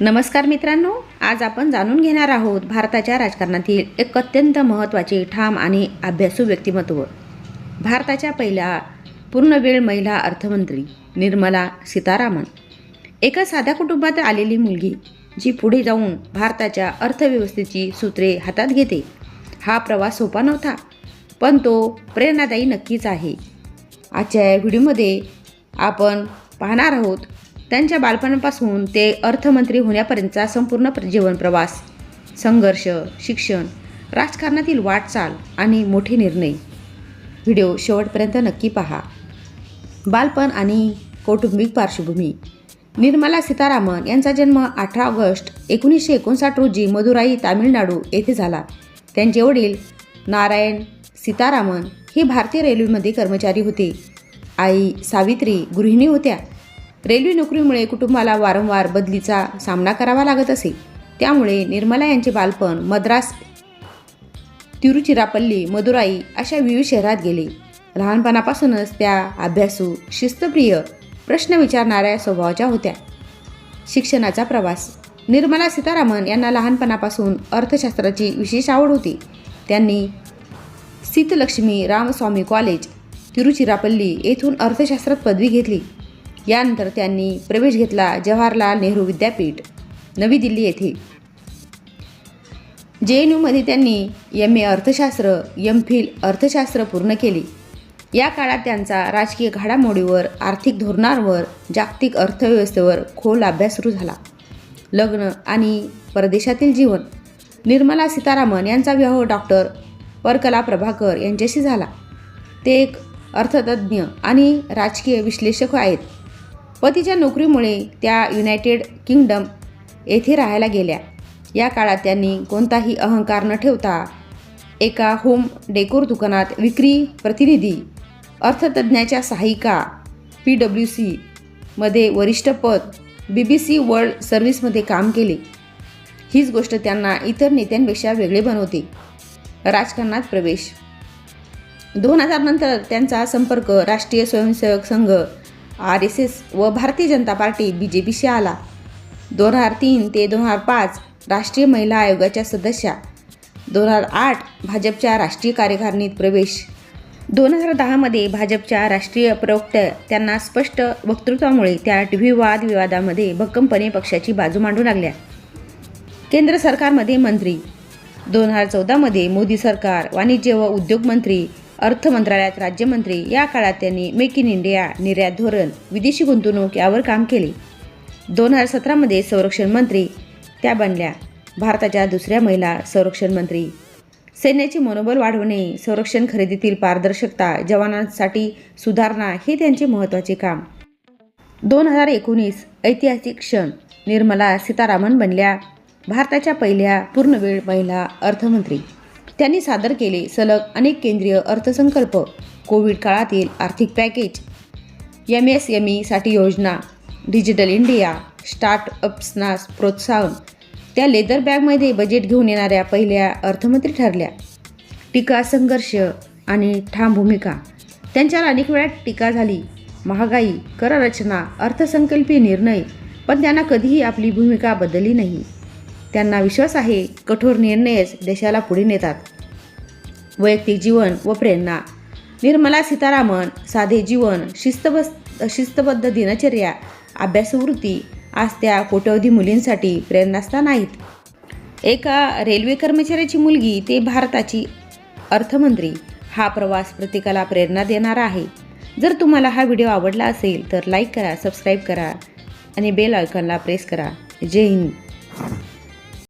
नमस्कार मित्रांनो आज आपण जाणून घेणार आहोत भारताच्या राजकारणातील एक अत्यंत महत्त्वाचे ठाम आणि अभ्यासू व्यक्तिमत्व. भारताच्या पहिल्या पूर्णवेळ महिला अर्थमंत्री निर्मला सीतारामन. एका साध्या कुटुंबात आलेली मुलगी जी पुढे जाऊन भारताच्या अर्थव्यवस्थेची सूत्रे हातात घेते हा प्रवास सोपा नव्हता पण तो प्रेरणादायी नक्कीच आहे. आजच्या या व्हिडिओमध्ये आपण पाहणार आहोत त्यांच्या बालपणापासून ते अर्थमंत्री होण्यापर्यंतचा संपूर्ण जीवन प्रवास संघर्ष शिक्षण राजकारणातील वाटचाल आणि मोठे निर्णय. व्हिडिओ शेवटपर्यंत नक्की पहा. बालपण आणि कौटुंबिक पार्श्वभूमी. निर्मला सीतारामन यांचा जन्म अठरा ऑगस्ट एकोणीसशे एकोणसाठ रोजी मदुराई तामिळनाडू येथे झाला. त्यांचे वडील नारायण सीतारामन हे भारतीय रेल्वेमध्ये कर्मचारी होते. आई सावित्री गृहिणी होत्या. रेल्वे नोकरीमुळे कुटुंबाला वारंवार बदलीचा सामना करावा लागत असे. त्यामुळे निर्मला यांचे बालपण मद्रास तिरुचिरापल्ली मदुराई अशा विविध शहरात गेले. लहानपणापासूनच त्या अभ्यासू शिस्तप्रिय प्रश्न विचारणाऱ्या स्वभावाच्या होत्या. शिक्षणाचा प्रवास. निर्मला सीतारामन यांना लहानपणापासून अर्थशास्त्राची विशेष आवड होती. त्यांनी सीतलक्ष्मी रामस्वामी कॉलेज तिरुचिरापल्ली येथून अर्थशास्त्रात पदवी घेतली. यानंतर त्यांनी प्रवेश घेतला जवाहरलाल नेहरू विद्यापीठ नवी दिल्ली येथे. जे एन यूमध्ये त्यांनी एम ए अर्थशास्त्र एम फिल अर्थशास्त्र पूर्ण केले. या काळात त्यांचा राजकीय घडामोडीवर आर्थिक धोरणांवर जागतिक अर्थव्यवस्थेवर खोल अभ्यास सुरू झाला. लग्न आणि परदेशातील जीवन निर्मला सीतारामन यांचा विवाह डॉक्टर वरकला प्रभाकर यांच्याशी झाला. ते एक अर्थतज्ज्ञ आणि राजकीय विश्लेषक आहेत. पतीच्या नोकरीमुळे त्या युनायटेड किंगडम येथे राहायला गेल्या. या काळात त्यांनी कोणताही अहंकार न ठेवता एका होम डेकोर दुकानात विक्री प्रतिनिधी अर्थतज्ज्ञाच्या सहायिका पी डब्ल्यू सी मध्ये वरिष्ठ पद बी बी सी वर्ल्ड सर्व्हिसमध्ये काम केले. हीच गोष्ट त्यांना इतर नेत्यांपेक्षा वेगळे बनवते. राजकारणात प्रवेश. दोन हजार नंतर त्यांचा संपर्क राष्ट्रीय Swayamsevak Sangh R S S व Bharatiya Janata party B J पीशी आला. दोन हजार तीन ते दोन हजार पाच राष्ट्रीय महिला आयोगाच्या सदस्या. दोन हजार आठ भाजपच्या राष्ट्रीय कार्यकारिणीत प्रवेश. दोन हजार दहामध्ये भाजपच्या राष्ट्रीय प्रवक्त्या त्यांना स्पष्ट वक्तृत्वामुळे त्या टीव्ही वादविवादामध्ये भक्कमपणे पक्षाची बाजू मांडू लागल्या. केंद्र सरकारमध्ये मंत्री. दोन हजार चौदामध्ये मोदी सरकार वाणिज्य व उद्योग मंत्री अर्थ मंत्रालयात राज्यमंत्री या काळात त्यांनी मेक इन इंडिया निर्यात धोरण विदेशी गुंतवणूक यावर काम केले. दोन हजार सतरामध्ये संरक्षण मंत्री त्या बनल्या. भारताच्या दुसऱ्या महिला संरक्षण मंत्री. सैन्याचे मनोबल वाढवणे संरक्षण खरेदीतील पारदर्शकता जवानांसाठी सुधारणा हे त्यांचे महत्त्वाचे काम. दोन हजार एकोणीस ऐतिहासिक क्षण निर्मला सीतारामन बनल्या. भारताच्या पहिल्या पूर्णवेळ महिला अर्थमंत्री. त्यांनी सादर केले सलग अनेक केंद्रीय अर्थसंकल्प. कोविड काळातील आर्थिक पॅकेज. एम एस एम ईसाठी योजना. डिजिटल इंडिया स्टार्टअप्सना प्रोत्साहन. त्या लेदर बॅगमध्ये बजेट घेऊन येणाऱ्या पहिल्या अर्थमंत्री ठरल्या. टीका संघर्ष आणि ठाम भूमिका. त्यांच्यावर अनेक वेळा टीका झाली. महागाई कररचना अर्थसंकल्पीय निर्णय. पण त्यांना कधीही आपली भूमिका बदलली नाही. त्यांना विश्वास आहे कठोर निर्णयच देशाला पुढे नेतात. वैयक्तिक जीवन व प्रेरणा. निर्मला सीतारामन साधे जीवन शिस्तबद्ध शिस्तबद्ध दिनचर्या अभ्यासवृत्ती आज त्या कोट्यवधी मुलींसाठी प्रेरणास्थान आहेत. एका रेल्वे कर्मचाऱ्याची मुलगी ते भारताची अर्थमंत्री. हा प्रवास प्रत्येकाला प्रेरणा देणारा आहे. जर तुम्हाला हा व्हिडिओ आवडला असेल तर लाईक करा सबस्क्राईब करा आणि बेल आयकॉनला प्रेस करा. जय हिंद.